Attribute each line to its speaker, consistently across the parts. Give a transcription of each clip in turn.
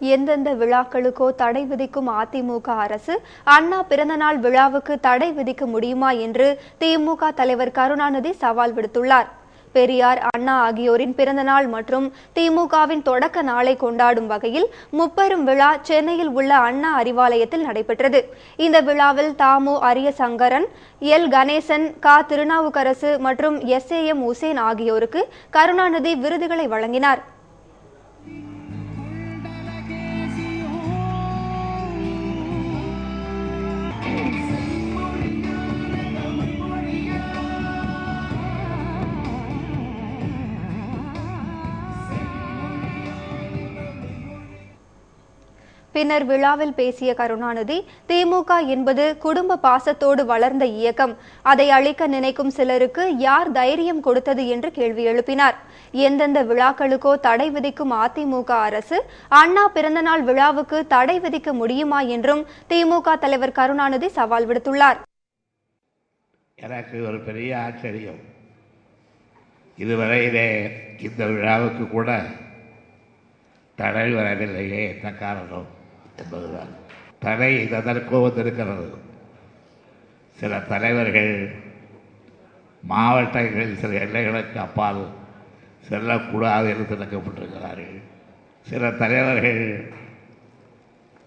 Speaker 1: எந்தெந்த விழாக்களுக்கோ தடை விதிக்கும் அதிமுக அரசு அண்ணா பிறந்தநாள் விழாவுக்கு தடை விதிக்க முடியுமா என்று திமுக தலைவர் கருணாநிதி சவால் விடுத்துள்ளார். பெரியார் அண்ணா ஆகியோரின் பிறந்தநாள் மற்றும் திமுகவின் தொடக்க நாளை கொண்டாடும் வகையில் முப்பெரும் விழா சென்னையில் உள்ள அண்ணா அறிவாலயத்தில் நடைபெற்றது. இந்த விழாவில் தாமு அரிய சங்கரன் எல். கணேசன் கா. திருநாவுக்கரசு மற்றும் எஸ். ஏ. எம். உசேன் ஆகியோருக்கு கருணாநிதி விருதுகளை வழங்கினார். பின்னர் விழாவில் பேசிய கருணாநிதி திமுக என்பது குடும்ப பாசத்தோடு வளர்ந்த இயக்கம். அதை அழிக்க நினைக்கும் சிலருக்கு யார் தைரியம் கொடுத்தது? என்று கேள்வி எழுப்பினார். எந்தெந்த விழாக்களுக்கோ தடை விதிக்கும் அதிமுக அரசு அண்ணா பிறந்தநாள் விழாவுக்கு தடை விதிக்க முடியுமா? என்றும் திமுக தலைவர் கருணாநிதி சவால் விடுத்துள்ளார்.
Speaker 2: எனக்கு ஒரு பெரிய ஆச்சரியம். இதுவரையிலே இந்த விழாவுக்கு கூட தடை வரவில்லையே என்ன காரணம் என்பதுதான் தலை இதற்கோ வந்திருக்கிறது. சில தலைவர்கள் மாவட்டங்களில் சில எல்லைகளுக்கு அப்பால் செல்லக்கூடாது என்று திறக்கப்பட்டிருக்கிறார்கள் சில தலைவர்கள்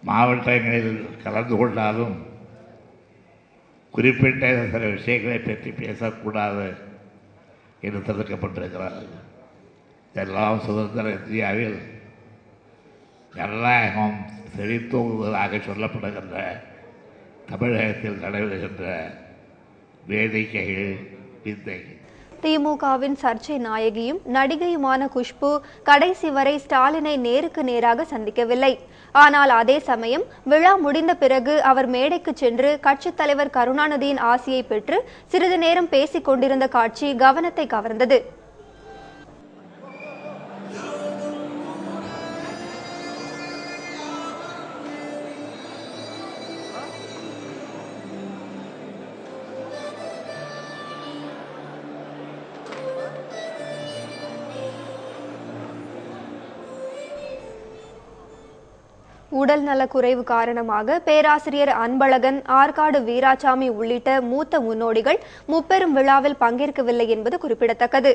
Speaker 2: மாவட்டங்களில் கலந்து கொண்டாலும் குறிப்பிட்ட சில விஷயங்களை பற்றி பேசக்கூடாது என்று தடுக்கப்பட்டிருக்கிறார்கள் இதெல்லாம் சுதந்திர இந்தியாவில் ஜனநாயகம் செழித்தோங்குவதாக சொல்லப்படுகின்ற தமிழகத்தில் நடைபெறுகின்ற வேடிக்கைகள் விந்தைகள்
Speaker 1: திமுகவின் சர்ச்சை நாயகியும் நடிகையுமான குஷ்பு கடைசி வரை ஸ்டாலினை நேருக்கு நேராக சந்திக்கவில்லை. ஆனால் அதே சமயம் விழா முடிந்த பிறகு அவர் மேடைக்கு சென்று கட்சித் தலைவர் கருணாநிதியின் ஆசியை பெற்று சிறிது நேரம் பேசிக் கொண்டிருந்த காட்சி கவனத்தை கவர்ந்தது. உடல் நலக்குறைவு காரணமாக பேராசிரியர் அன்பழகன் ஆற்காடு வீராசாமி உள்ளிட்ட மூத்த முன்னோடிகள் முப்பெரும் விழாவில் பங்கேற்கவில்லை என்பது குறிப்பிடத்தக்கது.